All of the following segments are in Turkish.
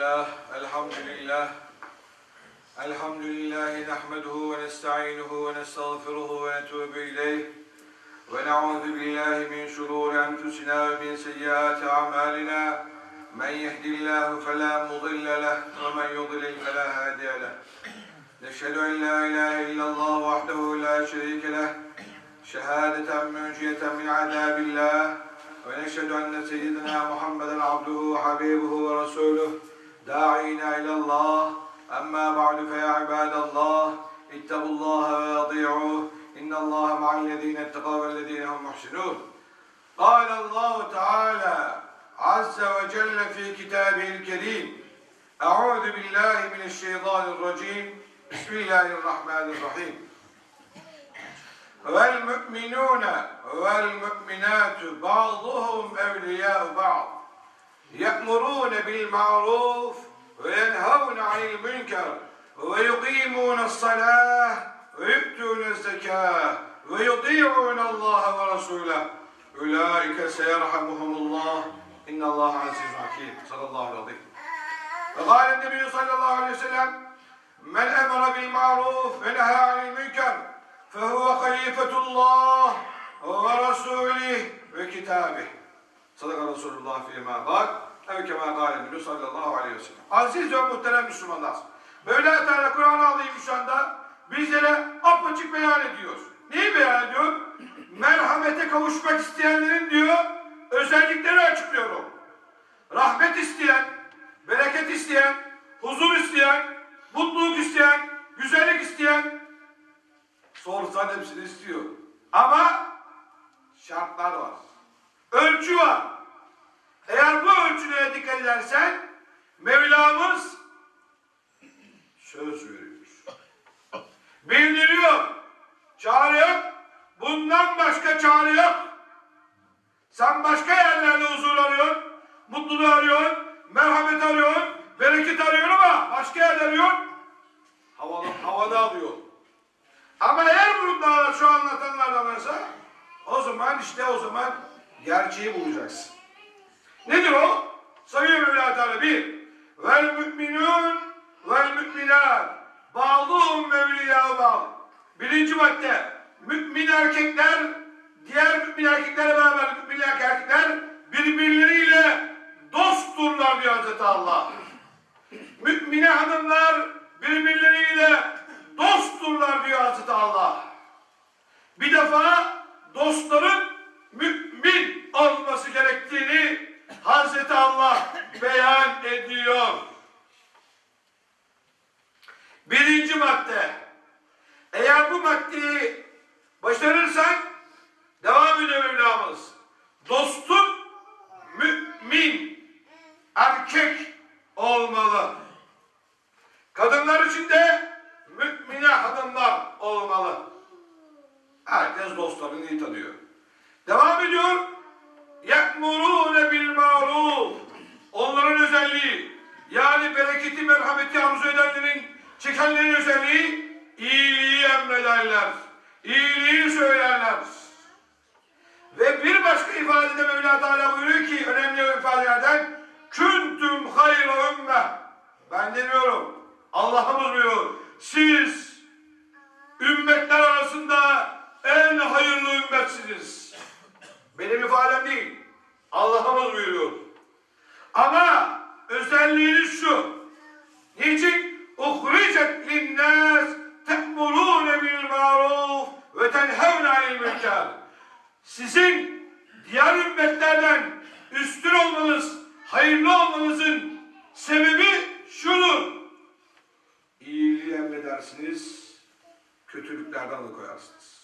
لله الحمد لله. الحمد لله نحمده ونستعينه ونستغفره ونتوب إليه. ونعوذ بالله من شرور أنفسنا ومن سيئات أعمالنا. من يهد الله فلا مضل له ومن يضلل فلا هادي له. نشهد أن لا إله إلا الله وحده لا شريك له. شهادة منجية من عذاب الله. ونشهد أن سيدنا محمدا عبده وحبيبه ورسوله. داعينا إلى الله أما بعد فيا عباد الله اتقوا الله وأطيعوه إن الله مع الذين اتقوا والذين هم محسنون قال الله تعالى عز وجل في كتابه الكريم أعوذ بالله من الشيطان الرجيم بسم الله الرحمن الرحيم والمؤمنون والمؤمنات بعضهم أولياء بعض يأمرون بالمعروف وينهون عن المنكر ويقيمون الصلاة ويؤتون الزكاة ويطيعون الله ورسوله أولئك سيرحمهم الله إن الله عزيز حكيم صلى الله عليه وسلم وقال النبي صلى الله عليه وسلم من أمر بالمعروف ونهى عن المنكر فهو خليفة الله ورسوله وكتابه Sadaka Resulullah fîmâ bak. Ev kemâ gâlemülü sallallahu aleyhi ve sellem. Aziz ve muhterem Müslümanlar. Mevla Teala Kur'an-ı Azim şu anda bizlere apaçık beyan ediyor. Neyi beyan ediyor? Merhamete kavuşmak isteyenlerin diyor özellikleri açıklıyor. Rahmet isteyen, bereket isteyen, huzur isteyen, mutluluk isteyen, güzellik isteyen sorsan hepsini istiyor. Ama şartlar var. Ölçü var. Eğer bu ölçülere dikkat edersen Mevlamız söz veriyor. Bildiriyor. Çare yok. Bundan başka çare yok. Sen başka yerlerde huzur arıyorsun, mutluluğu arıyorsun, merhamet arıyorsun, bereket arıyorsun ama başka yerde arıyorsun. Havada, havada arıyorsun. Ama eğer bunlar şu anlatanlardan varsa o zaman işte o zaman gerçeği bulacaksın. Nedir o? Sayıyor Mevla Teala bir. Vel müminun vel müminat. Bağlıhum mevliya bağlı. Birinci madde. Mümin erkekler diğer mümin erkeklerle beraber mümin erkekler birbirleriyle dostturlar diyor Hazreti Allah. Mümine hanımlar birbirleriyle dostturlar diyor Hazreti Allah. Bir defa dostların mümin olması gerektiğini Hazreti Allah beyan ediyor. Birinci madde. Eğer bu maddeyi başarırsan devam ediyor Mevlamız. Dostun mümin erkek olmalı. Kadınlar için de mümine hanımlar olmalı. Herkes dostlarını iyi tanıyor. Devam ediyor. يَأْمُرُونَ بِالْمَعْرُوفِ Onların özelliği, yani bereketi, merhameti arzu edenlerin, çekenlerin özelliği, iyiliği emrederler. İyiliği söylerler. Ve bir başka ifadede Mevla Teala buyuruyor ki, önemli ifadelerden, küntüm hayra ümme. Ben demiyorum, Allah'ımız buyuruyor. Siz, ümmetler arasında en hayırlı ümmetsiniz. Benim ifadem değil. Allah'ımız buyuruyor. Ama özelliğiniz şu. Niçin? Uhricet linnâs te'murûne bil maruf ve tenhevne anil mülkâr. Sizin diğer ümmetlerden üstün olmanız, hayırlı olmanızın sebebi şudur. İyiliği emredersiniz, kötülüklerden alıkoyarsınız.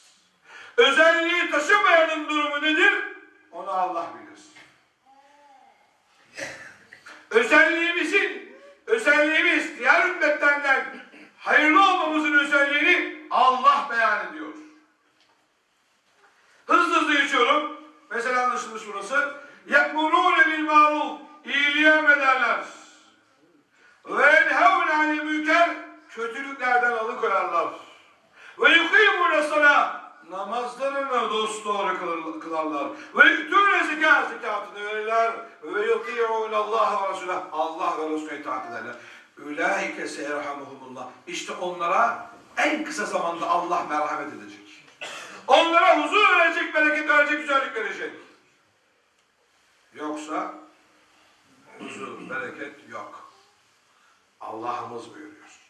Özelliği taşımayanın durumu nedir? Onu Allah bilir. Özelliğimizin, özelliğimiz diğer ümmetlerden hayırlı olmamızın özelliğini Allah beyan ediyor. Hızlı hızlı geçiyorum. Mesela anlaşılmış burası. يَأْمُرُونَ بِالْمَعْرُوفِ İyiliği emrederler. وَيَنْهَوْنَ عَنِ الْمُنْكَرِ Kötülüklerden alıkoyarlar. Ve yukîmûne salâ namazlarını dosdoğru kılır- kılarlar. Ve yüktûne zekâ zekatını verirler. Ve yuti'ûne Allah ve Resulah. Allah ve Resulüne itaat ederler. Ulaike seyerhamuhumullah. İşte onlara en kısa zamanda Allah merhamet edecek. Onlara huzur verecek, bereket verecek, güzellik verecek. Yoksa huzur, bereket yok. Allah'ımız buyuruyor.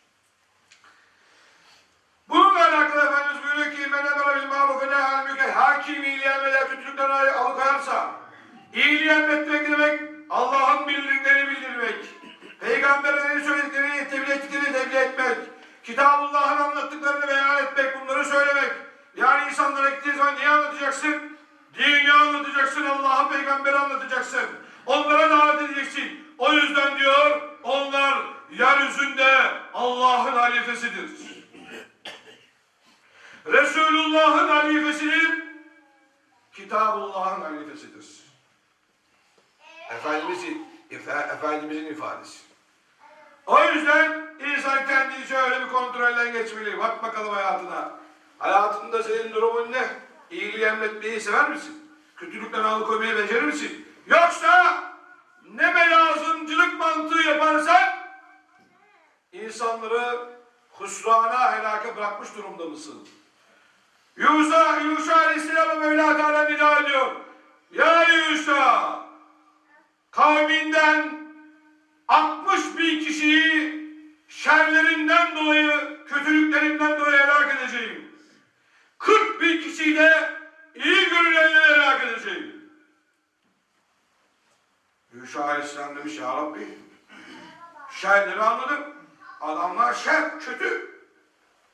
Bununla alakalı Efendimiz buyuruyor ki men emre bil maruf ve nehy anil münker. Hakim iyiliği emreder, kötülükten alıkoyarsa. İyiliği emretmek demek Allah'ın bildirdiklerini bildirmek. Peygamberlerin söylediklerini, tebliğ ettiklerini tebliğ etmek. Kitabullah'ın anlattıklarını beyan etmek, bunları söylemek. Yani insanlara gittiği zaman niye anlatacaksın? Dini anlatacaksın, Allah'ı peygamberi anlatacaksın. Onlara davet edeceksin. O yüzden diyor, onlar yeryüzünde Allah'ın halifesidir. Resulullah'ın halifesidir. Kitabullah'ın halifesidir. Efendimizin, Efe- Efendimizin ifadesi. O yüzden insan kendini şöyle bir kontrolden geçmeli. Bak bakalım hayatına. Hayatında senin durumun ne? İyiliği emretmeyi sever misin? Kötülükten alıkoymayı becerir misin? Yoksa ne melazımcılık mantığı yaparsan insanları husrana helaka bırakmış durumda mısın? Yuşa, Yuşa Aleyhisselam'a Mevla Teala nida ediyor. Ya Yuşa! Kavminden 60 bin kişiyi şerlerinden dolayı, kötülüklerinden dolayı helak edeceğim. 40 bin kişiyi de iyi görünenleri helak edeceğim. Yuşa Aleyhisselam demiş ya Rabbi, şerleri anladım. Adamlar şer, kötü.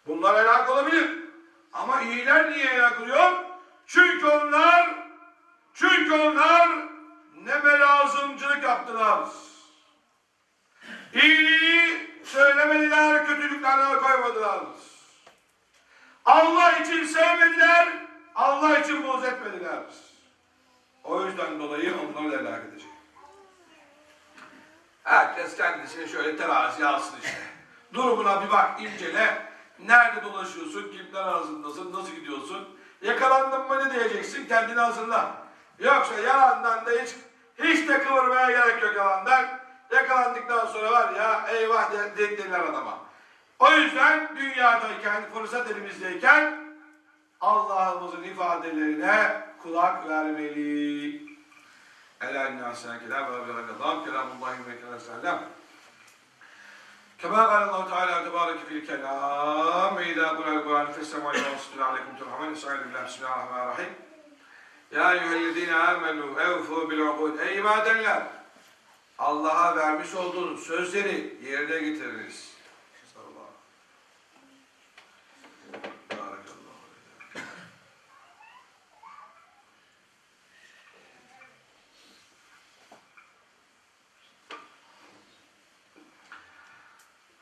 Bunlar helak olabilir. Ama iyiler niye helak oluyor? Çünkü onlar, çünkü onlar ne belazımcılık yaptılar. İyiliği söylemediler, kötülüklerden koymadılar. Allah için sevmediler, Allah için buğz etmediler. O yüzden dolayı onları helak edecek. Herkes kendisini şöyle teraziye alsın işte. Durumuna bir bak, incele. Nerede dolaşıyorsun, kimler arasındasın, nasıl gidiyorsun? Yakalandın mı ne diyeceksin, kendini hazırla. Yoksa yalandan da hiç, hiç de kıvırmaya gerek yok yalandan. Yakalandıktan sonra var ya eyvah de- dediler adama. O yüzden dünyadayken, fırsat elimizdeyken Allah'ımızın ifadelerine kulak vermeli. Ela inna sen kelam ve rakadam kelamullahi ve kelam Kema kâlallahu teâlâ tebâreke fil kelâm ve idâ kulâl Kur'an fessemâ ilâ vasıtûlâ aleyküm turhamân esâidü billah bismillahirrahmanirrahim. Ya eyyühellezîne âmenû evfû bil uqûd ey ibadenler Allah'a vermiş olduğunuz sözleri yerine getiriniz.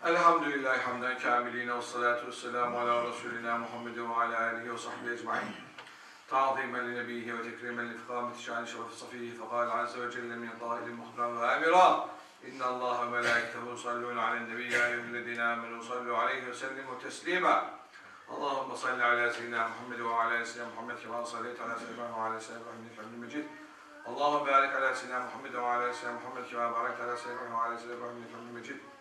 Elhamdülillahi hamden kamiline ve salatu ve selamu ala Resulina Muhammed ve ala alihi ve sahbihi ecma'in. تعظيما لنبيه وتكريما لفخامة شأن شرف صفيه فقال عز وجل من قائل مخبرا وآمرا إن الله وملائكته يصلون على النبي يا أيها الذين آمنوا صلوا عليه وسلموا تسليما اللهم صل على سيدنا محمد وعلى آل سيدنا محمد كما صليت على سيدنا إبراهيم وعلى آل سيدنا إبراهيم إنك حميد مجيد اللهم بارك على سيدنا محمد وعلى آل سيدنا محمد كما باركت على سيدنا إبراهيم وعلى آل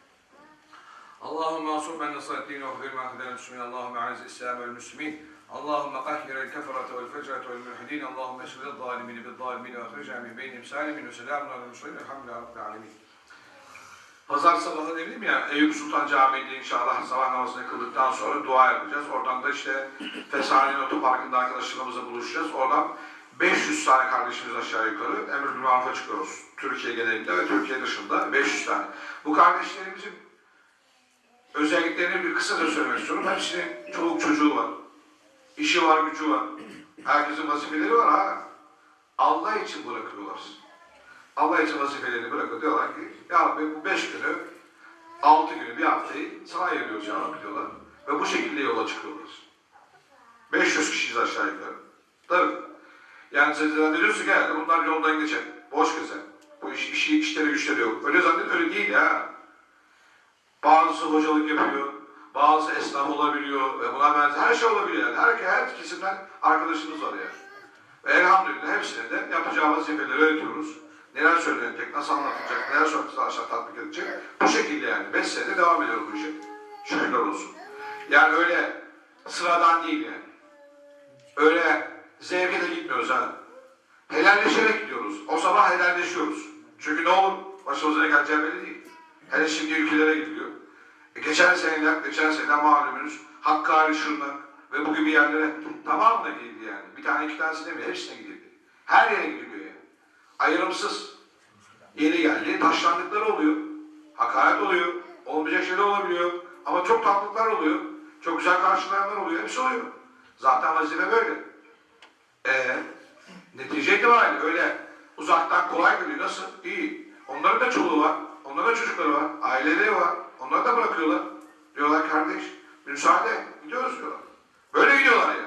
Allahümme asur ben nasreddin ve hüfir mâkıden müslümin. Allahümme aziz İslam ve müslümin. Allahümme kahhir el keferete vel fecrete vel mülhidin. Allahümme esril zalimini bil zalimin ve ahrica min beynim salimin ve selamun aleyhi müslümin. Elhamdülillahi rabbil alemin. Pazar sabahı dedim ya Eyüp Sultan Camii'nde inşallah sabah namazını kıldıktan sonra dua yapacağız. Oradan da işte Fesani'nin otoparkında arkadaşlarımızla buluşacağız. Oradan 500 tane kardeşimiz aşağı yukarı emr bil çıkıyoruz. Türkiye genelinde ve Türkiye dışında 500 tane. Bu kardeşlerimizin özelliklerini bir kısaca söylemek istiyorum. Hepsinin çoluk çocuğu var. İşi var, gücü var. Herkesin vazifeleri var ha. Allah için bırakıyorlar. Allah için vazifelerini bırakıyor. Diyorlar ki, Ya Rabbi bu beş günü, altı günü, bir haftayı sana ayırıyoruz Ya Rabbi diyorlar. Ve bu şekilde yola çıkıyorlar. 500 kişiyiz aşağı yukarı. Tabii. Yani sen zannediyorsun ki bunlar yoldan geçer. Boş gezer. Bu iş, işi, işleri güçleri yok. Öyle zannet öyle değil ya. Bazısı hocalık yapıyor, Bazı esnaf olabiliyor ve buna benzer her şey olabiliyor. Yani her, her kesimden arkadaşımız var yani. Ve elhamdülillah hepsine de yapacağı vazifeleri öğretiyoruz. Neler söylenecek, nasıl anlatılacak, neler aşağı tatbik edecek. Bu şekilde yani. Beş senede devam ediyor bu işe. Şükürler olsun. Yani öyle sıradan değil yani. Öyle zevke de gitmiyoruz ha. Helalleşerek gidiyoruz. O sabah helalleşiyoruz. Çünkü ne olur başımıza ne geleceği belli değil. Hele şimdi ülkelere gidiliyor. E geçen seneler, geçen seneler malumunuz Hakkari, Şırnak ve bu gibi yerlere tamamına gidildi yani. Bir tane iki tanesi demiyor, hepsine gidildi. Her yere gidiliyor yani. Ayrımsız. Yeni geldi, taşlandıkları oluyor. Hakaret oluyor. Olmayacak şeyler olabiliyor. Ama çok tatlılıklar oluyor. Çok güzel karşılayanlar oluyor. Hepsi oluyor. Zaten vazife böyle. Ee, netice itibariyle öyle uzaktan kolay geliyor. Nasıl? İyi. Onların da çoluğu var. Onların da çocukları var. Aileleri var. Onları da bırakıyorlar. Diyorlar kardeş müsaade gidiyoruz diyorlar. Böyle gidiyorlar ya.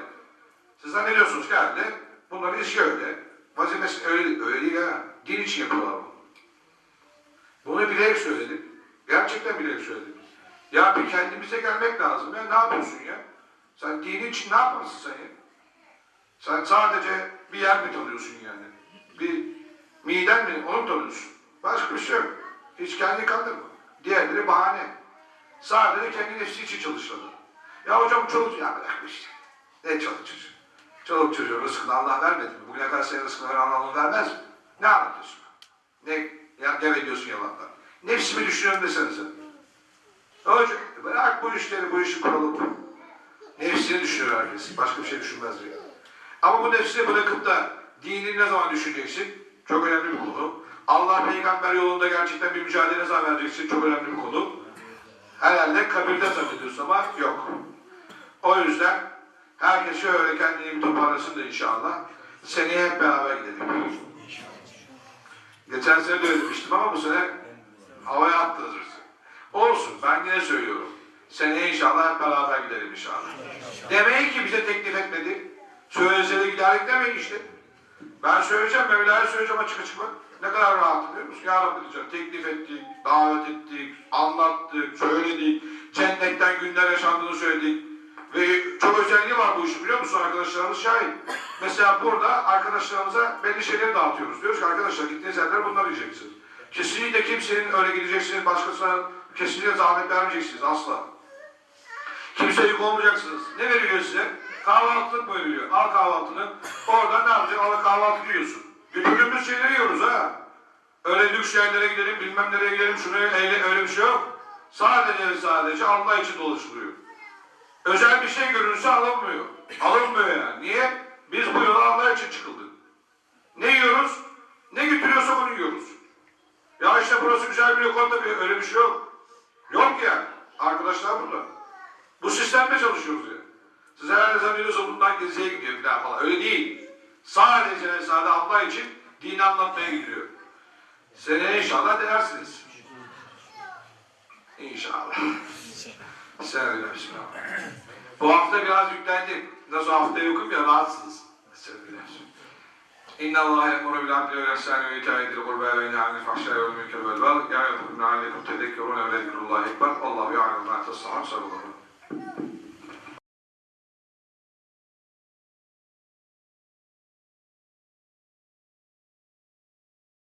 Siz zannediyorsunuz ki herhalde bunların işi öyle. Vazifesi öyle, öyle ha. Din için yapıyorlar bunu. Bunu bilerek söyledim. Gerçekten bilerek söyledim. Ya bir kendimize gelmek lazım ya. Ne yapıyorsun ya? Sen dini için ne yapmasın sen ya? Sen sadece bir yer mi tanıyorsun yani? Bir miden mi? Onu tanıyorsun? Başka bir şey yok. Hiç kendini kandırma. Diğerleri bahane. Sadece kendi nefsi için çalışmalı. Ya hocam çoluk ya bırak işte. Ne çoluk çocuğu? Çoluk çocuğun rızkını Allah vermedi mi? Bugüne kadar senin rızkını veren Allah vermez mi? Ne anlatıyorsun? Ne ya, ne ediyorsun yalandan? Nefsimi düşünüyorum desene sen. Hocam bırak bu işleri, bu işi kuralım. Nefsini düşünüyor herkes. Başka bir şey düşünmez diyor. Ama bu nefsini bırakıp da dinini ne zaman düşüneceksin? Çok önemli bir konu. Allah peygamber yolunda gerçekten bir mücadele zaman vereceksin? Çok önemli bir konu. Herhalde kabirde zannediyorsun ama yok. O yüzden herkes şöyle kendini bir toparlasın da inşallah. Seneye hep beraber gidelim. Geçen sene de öyle demiştim ama bu sene havaya attınız. Olsun ben yine söylüyorum. Seneye inşallah hep beraber gidelim inşallah. Demeyin ki bize teklif etmedi. Söylese de giderdik demeyin işte. Ben söyleyeceğim, Mevla'ya söyleyeceğim açık açık bak. Ne kadar rahat biliyor musun? Ya Rabbi diyeceğim, teklif ettik, davet ettik, anlattık, söyledik, cennetten günler yaşandığını söyledik. Ve çok özelliği var bu işin biliyor musun arkadaşlarımız şahit. Mesela burada arkadaşlarımıza belli şeyleri dağıtıyoruz. Diyoruz ki arkadaşlar gittiğiniz yerlere bunları yiyeceksiniz. Kesinlikle kimsenin öyle gideceksiniz, başkasına kesinlikle zahmet vermeyeceksiniz asla. Kimseye yük olmayacaksınız. Ne veriliyor size? Kahvaltılık mı veriliyor? Al kahvaltını. Oradan ne yapacaksın? Al kahvaltı yiyorsun. Götürdüğümüz şeyleri yiyoruz ha. Öyle lüks yerlere gidelim, bilmem nereye gidelim, şuraya eyle, öyle bir şey yok. Sadece sadece Allah için dolaşılıyor. Özel bir şey görünse alınmıyor. Alınmıyor yani. Niye? Biz bu yola Allah için çıkıldık. Ne yiyoruz? Ne götürüyorsak onu yiyoruz. Ya işte burası güzel bir lokanta bir öyle bir şey yok. Yok yani. Arkadaşlar burada. Bu sistemde çalışıyoruz ya. Siz herhalde zannediyorsa bundan geziye gidiyor falan falan. Öyle değil. Sadece ve sadece Allah dini anlatmaya gidiyor. Seneye inşallah denersiniz. İnşallah. Sen öyle bismillah. Bu hafta biraz yüklendik. Nasıl haftaya yokum ya rahatsınız. Sevgiler. İnna Allah yemuru bil adli ve ihsani ve ita'i dil kurba ve inna anil fahşai vel münker vel baghi. Ya yuhibbu aleykum tedekkerun ve ekber. Allahu ya'lemu ma tasna'un. Sallallahu ve.